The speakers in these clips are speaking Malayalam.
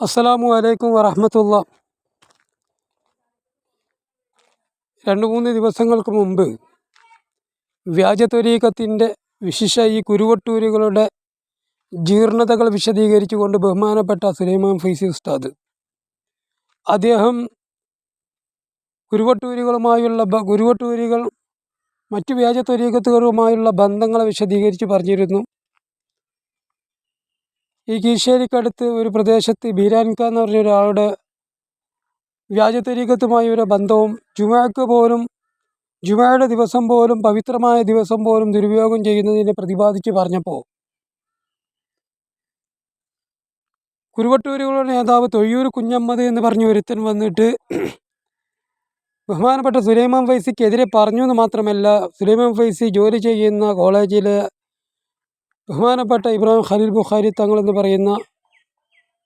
അസ്സലാമു അലൈക്കും വറഹമത്തുള്ള. രണ്ട് മൂന്ന് ദിവസങ്ങൾക്ക് മുമ്പ് വ്യാജത്വരീക്കത്തിന്റെ വിശിഷ ഈ കുരുവട്ടൂരുകളുടെ ജീർണതകൾ വിശദീകരിച്ചുകൊണ്ട് ബഹുമാനപ്പെട്ട സുലൈമാൻ ഫൈസി ഉസ്താദ്. അദ്ദേഹം കുരുവട്ടൂരുകളുമായുള്ള കുരുവട്ടൂരുകൾ മറ്റു വ്യാജത്വരീക്കത്തുകളുമായുള്ള ബന്ധങ്ങളെ വിശദീകരിച്ച് പറഞ്ഞിരുന്നു. ഈ കീശേരിക്കടുത്ത് ഒരു പ്രദേശത്ത് ബീരാൻക എന്ന് പറഞ്ഞ ഒരാളുടെ വ്യാജത്തരീക്കത്തുമായി ഒരു ബന്ധവും ജുമാക്ക് പോലും ജുമയുടെ ദിവസം പോലും പവിത്രമായ ദിവസം പോലും ദുരുപയോഗം ചെയ്യുന്നതിനെ പ്രതിപാദിച്ച് പറഞ്ഞപ്പോൾ കുരുവട്ടൂരുകളുടെ നേതാവ് തൊഴിയൂർ കുഞ്ഞമ്മദ് എന്ന് പറഞ്ഞ ഒരുത്തൻ വന്നിട്ട് ബഹുമാനപ്പെട്ട സുലൈമാൻ ഫൈസിക്കെതിരെ പറഞ്ഞു എന്ന് മാത്രമല്ല സുലൈമാൻ ഫൈസി ജോലി ചെയ്യുന്ന കോളേജിലെ ബഹുമാനപ്പെട്ട ഇബ്രാഹിം ഖലീൽ ബുഖാരി തങ്ങളെന്ന് പറയുന്ന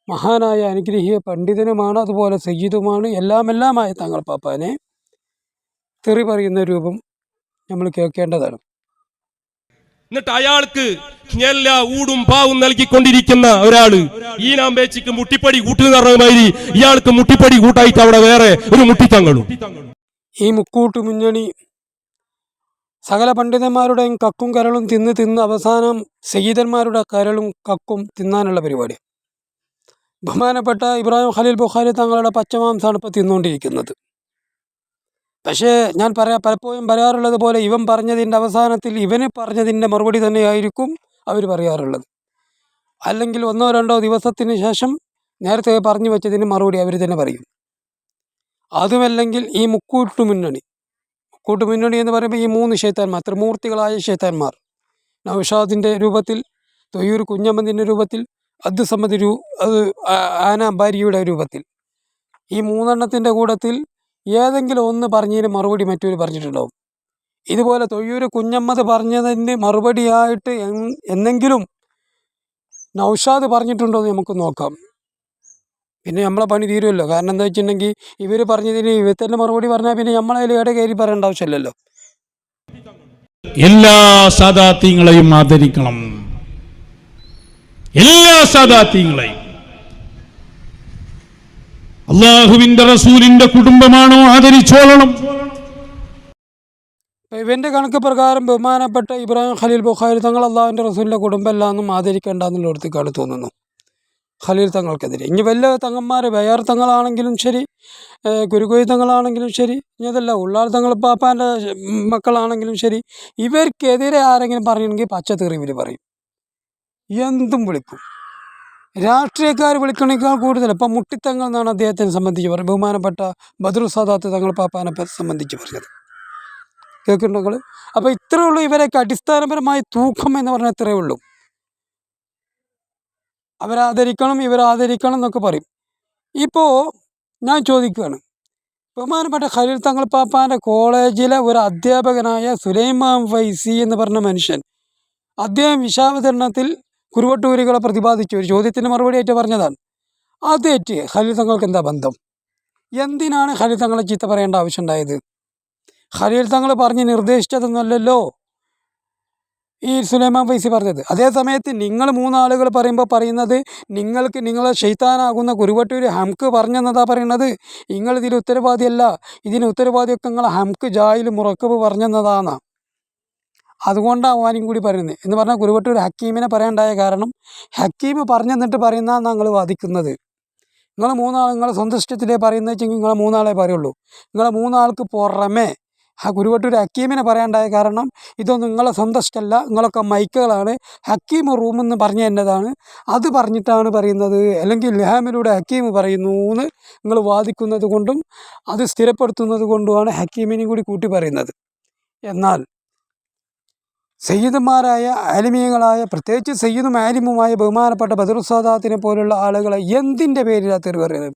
മഹാനായ അനുഗ്രഹീയ പണ്ഡിതനുമാണ് അതുപോലെ സയ്യിദുമാണ് എല്ലാം എല്ലാമായ തങ്ങൾ പാപ്പാനെ തെറി പറയുന്ന രൂപം നമ്മൾ കേൾക്കേണ്ടതാണ്. എന്നിട്ട് അയാൾക്ക് എല്ലാ ഊടും പാവും നൽകിക്കൊണ്ടിരിക്കുന്ന ഒരാൾ ഈ നാമ്പേച്ചിക്ക് മുട്ടിപ്പടി കൂട്ടുന്ന മാതിരി ഇയാൾക്ക് മുട്ടിപ്പടി കൂട്ടായിട്ട് അവിടെ വേറെ ഒരു മുട്ടിത്തങ്ങളും. ഈ മുക്കൂട്ട് മുന്നണി സകല പണ്ഡിതന്മാരുടെയും കക്കും കരളും തിന്ന് തിന്ന് അവസാനം സയ്യിദന്മാരുടെ കരളും കക്കും തിന്നാനുള്ള പരിപാടി. ബഹുമാനപ്പെട്ട ഇബ്രാഹിം ഖലീൽ ബുഖാരി തങ്ങളുടെ പച്ചമാംസമാണ് ഇപ്പോൾ തിന്നുകൊണ്ടിരിക്കുന്നത് പക്ഷേ ഞാൻ പറയാ പലപ്പോഴും പറയാറുള്ളത് പോലെ ഇവൻ പറഞ്ഞതിന്റെ അവസാനത്തിൽ ഇവന് പറഞ്ഞതിന്റെ മറുപടി തന്നെയായിരിക്കും അവർ പറയാറുള്ളത്. അല്ലെങ്കിൽ ഒന്നോ രണ്ടോ ദിവസത്തിന് ശേഷം നേരത്തെ പറഞ്ഞു വെച്ചതിന് മറുപടി അവർ തന്നെ പറയും. അതുമല്ലെങ്കിൽ ഈ മുക്കൂട്ടു മുന്നണി മുക്കൂട്ടു മുന്നണി എന്ന് പറയുമ്പോൾ ഈ മൂന്ന് ഷെയ്ത്താന്മാർ ത്രിമൂർത്തികളായ ഷെയ്ത്താന്മാർ നൌഷാദിന്റെ രൂപത്തിൽ തൊയ്യൂർ കുഞ്ഞമ്മദിന്റെ രൂപത്തിൽ അദ്സമ്മദ് രൂ അത് ആന അമ്പാരിയുടെ രൂപത്തിൽ. ഈ മൂന്നെണ്ണത്തിന്റെ കൂടത്തിൽ ഏതെങ്കിലും ഒന്ന് പറഞ്ഞതിന് മറുപടി മറ്റൊരു പറഞ്ഞിട്ടുണ്ടാവും. ഇതുപോലെ തൊയ്യൂർ കുഞ്ഞമ്മദ് പറഞ്ഞതിന് മറുപടിയായിട്ട് എന്നെങ്കിലും നൗഷാദ് പറഞ്ഞിട്ടുണ്ടോ എന്ന് നമുക്ക് നോക്കാം. പിന്നെ നമ്മളെ പണി തീരുമല്ലോ കാരണം എന്താ വെച്ചിട്ടുണ്ടെങ്കിൽ ഇവർ പറഞ്ഞതിന് ഇവർ തന്നെ മറുപടി പറഞ്ഞാൽ പിന്നെ നമ്മളതിൽ ഇട കയറി പറയേണ്ട ആവശ്യമില്ലല്ലോ. എല്ലാ സാദാത്യങ്ങളെയും ആദരിക്കണം. എല്ലാ സാദാത്യങ്ങളെയും. അള്ളാഹുവിന്റെ റസൂലിന്റെ കുടുംബമാണോ ആദരിച്ചോളണം. ഇവന്റെ കണക്ക് പ്രകാരം ബഹുമാനപ്പെട്ട ഇബ്രാഹിം ഖലീൽ ബുഖാരി തങ്ങൾ അള്ളാഹുവിന്റെ റസൂലിന്റെ കുടുംബമെല്ലാന്നും ആദരിക്കേണ്ട ഒരു തോന്നുന്നു. ഖലീൽ തങ്ങൾക്കെതിരെ. ഇനി വല്ല തങ്ങന്മാർ ബയാർ തങ്ങളാണെങ്കിലും ശരി ഗുരുഗോയി തങ്ങളാണെങ്കിലും ശരി ഇനി അതല്ല ഉള്ളാൾ തങ്ങൾ പാപ്പാന്റെ മക്കളാണെങ്കിലും ശരി ഇവർക്കെതിരെ ആരെങ്കിലും പറയണമെങ്കിൽ പച്ച ഇവർ പറയും. എന്തും വിളിക്കും. രാഷ്ട്രീയക്കാർ വിളിക്കണേക്കാൾ കൂടുതൽ ഇപ്പം മുട്ടിത്തങ്ങൾ എന്നാണ് അദ്ദേഹത്തിനെ സംബന്ധിച്ച് പറയുന്നത്. ബഹുമാനപ്പെട്ട ബദ്രു സാദാത്ത് തങ്ങൾ പാപ്പാനെ സംബന്ധിച്ച് പറഞ്ഞത്. കേൾക്കുന്നുണ്ടോ നിങ്ങൾ? അപ്പോൾ ഇത്രയേ ഉള്ളൂ. ഇവരൊക്കെ അടിസ്ഥാനപരമായ തൂക്കം എന്ന് പറഞ്ഞാൽ ഇത്രയേ ഉള്ളൂ. അവരാദരിക്കണം ഇവരാദരിക്കണം എന്നൊക്കെ പറയും. ഇപ്പോൾ ഞാൻ ചോദിക്കുകയാണ്. ബഹുമാനപ്പെട്ട ഖലീൽ തങ്ങൾ പാപ്പാന്റെ കോളേജിലെ ഒരു അധ്യാപകനായ സുലൈമാൻ ഫൈസി എന്ന് പറഞ്ഞ മനുഷ്യൻ അദ്ദേഹം വിശാവതരണത്തിൽ കുരുവട്ടൂരികളെ പ്രതിപാദിച്ചു. ഒരു ചോദ്യത്തിന് മറുപടിയായിട്ട് പറഞ്ഞതാണ്. അതേറ്റ് ഖലീൽ തങ്ങൾക്ക് എന്താ ബന്ധം? എന്തിനാണ് ഖലീൽ തങ്ങളെ ചീത്ത പറയേണ്ട ആവശ്യമുണ്ടായത് ഖലീൽ തങ്ങൾ പറഞ്ഞ് നിർദ്ദേശിച്ചതൊന്നുമല്ലല്ലോ. ഈ സുലൈമാൻ ഫൈസി പറഞ്ഞത്. അതേ സമയത്ത് നിങ്ങൾ മൂന്നാളുകൾ പറയുമ്പോൾ പറയുന്നത് നിങ്ങൾക്ക് നിങ്ങളെ ഷെയ്ത്താനാകുന്ന കുരുവട്ടൂർ ഹംക്ക് പറഞ്ഞെന്നതാ പറയുന്നത് നിങ്ങൾ ഇതിന് ഉത്തരവാദിയല്ല. ഇതിന് ഉത്തരവാദിയൊക്കെ നിങ്ങൾ ഹംക്ക് ജായിൽ മുറക്കവ് പറഞ്ഞെന്നതാണ് അതുകൊണ്ടാണ് ഓനും കൂടി പറയുന്നത്. എന്ന് പറഞ്ഞാൽ കുരുവട്ടൂർ ഹക്കീമിനെ പറയേണ്ടായ കാരണം ഹക്കീം പറഞ്ഞെന്നിട്ട് പറയുന്നതാണ് ഞങ്ങൾ വാദിക്കുന്നത്. നിങ്ങൾ മൂന്നാൾ നിങ്ങളെ സ്വന്തം ഇഷ്ടത്തിലേ പറയുന്നത് വെച്ചെങ്കിൽ നിങ്ങളെ മൂന്നാളെ പറയുള്ളൂ. നിങ്ങളെ മൂന്നാൾക്ക് പുറമേ ആ കുരുവട്ടൂർ ഹക്കീമിനെ പറയാണ്ടായ കാരണം ഇതൊന്നും നിങ്ങളെ സ്വന്തം നിങ്ങളൊക്കെ മൈക്കുകളാണ് ഹക്കീം റൂം എന്ന് പറഞ്ഞു അത് പറഞ്ഞിട്ടാണ് പറയുന്നത്. അല്ലെങ്കിൽ ലഹാമിലൂടെ ഹക്കീം പറയുന്നു എന്ന് നിങ്ങൾ വാദിക്കുന്നത് കൊണ്ടും അത് സ്ഥിരപ്പെടുത്തുന്നത് കൊണ്ടുമാണ് ഹക്കീമിനെയും കൂടി കൂട്ടി പറയുന്നത്. എന്നാൽ സയ്യിദന്മാരായ ആലിമീയങ്ങളായ പ്രത്യേകിച്ച് സയ്യിദും ആലിമുമായ ബഹുമാനപ്പെട്ട ബദറുസാദാത്തിനെ പോലുള്ള ആളുകളെ എന്തിന്റെ പേരിലാണ് തെറി പറയുന്നത്?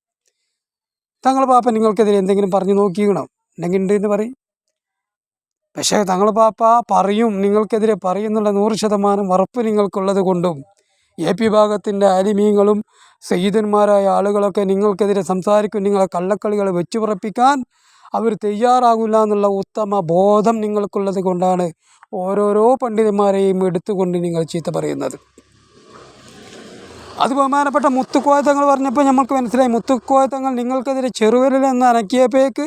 തങ്ങൾ പാപ്പ നിങ്ങൾക്കെതിരെ എന്തെങ്കിലും പറഞ്ഞു നോക്കിയണം ഉണ്ടെങ്കിൽ ഉണ്ട് എന്ന് പറയും. പക്ഷേ തങ്ങൾ പാപ്പ പറയും നിങ്ങൾക്കെതിരെ പറയുന്നുള്ള നൂറ് ശതമാനം ഉറപ്പ് നിങ്ങൾക്കുള്ളത് കൊണ്ടും. എ പി ഭാഗത്തിന്റെ അലിമീങ്ങളും സയ്യിദന്മാരായ ആളുകളൊക്കെ നിങ്ങൾക്കെതിരെ സംസാരിക്കും. നിങ്ങളെ കള്ളക്കളികളെ വെച്ചു പുറപ്പിക്കാൻ അവർ തയ്യാറാകില്ല എന്നുള്ള ഉത്തമ ബോധം നിങ്ങൾക്കുള്ളത് കൊണ്ടാണ് ഓരോരോ പണ്ഡിതന്മാരെയും എടുത്തുകൊണ്ട് നിങ്ങൾ ചീത്ത പറയുന്നത്. അത് ബഹുമാനപ്പെട്ട മുത്തുക്കോയത്തങ്ങൾ പറഞ്ഞപ്പോൾ നമുക്ക് മനസ്സിലായി. മുത്തുക്കോയത്തങ്ങൾ നിങ്ങൾക്കെതിരെ ചെറുവിരൽ എന്ന് അനക്കിയപ്പോഴേക്ക്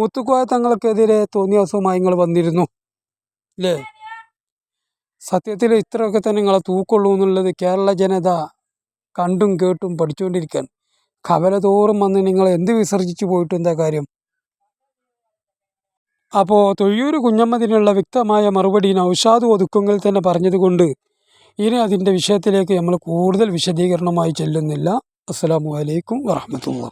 മുത്തുക്കോയത്തങ്ങൾക്കെതിരെ തോന്നിയ ദിവസമായി നിങ്ങൾ വന്നിരുന്നു. അല്ലേ സത്യത്തിൽ ഇത്രയൊക്കെ തന്നെ നിങ്ങളെ തൂക്കുള്ളൂ എന്നുള്ളത് കേരള ജനത കണ്ടും കേട്ടും പഠിച്ചുകൊണ്ടിരിക്കാൻ. കവലതോറും വന്ന് നിങ്ങൾ എന്ത് വിസർജിച്ചു പോയിട്ട് എന്താ കാര്യം? അപ്പോൾ തൊഴിയൂർ കുഞ്ഞമ്മതിനുള്ള വ്യക്തമായ മറുപടി നൗഷാദ് ഒതുക്കുങ്കിൽ തന്നെ പറഞ്ഞതുകൊണ്ട് ഇനി അതിന്റെ വിഷയത്തിലേക്ക് നമ്മൾ കൂടുതൽ വിശദീകരണമായി ചെല്ലുന്നില്ല. അസ്സലാമു അലൈക്കും വറഹമത്തുള്ള.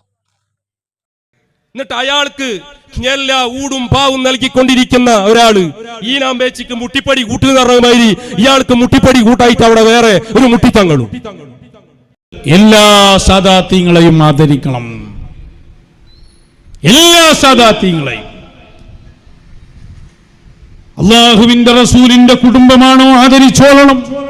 എന്നിട്ട് അയാൾക്ക് എല്ലാ ഊടും പാവും നൽകിക്കൊണ്ടിരിക്കുന്ന ഒരാൾ ഈ നാമ്പേച്ചിക്ക് മുട്ടിപ്പടി കൂട്ടുന്ന പറഞ്ഞമാതിരി ഇയാൾക്ക് മുട്ടിപ്പടി കൂട്ടായിട്ട് അവിടെ വേറെ ഒരു മുട്ടിത്തങ്ങളും. എല്ലാ സാദാത്യങ്ങളെയും ആദരിക്കണം. എല്ലാ സാദാത്യങ്ങളെയും. അള്ളാഹുവിന്റെ റസൂലിന്റെ കുടുംബമാണോ ആദരിച്ചോളണം?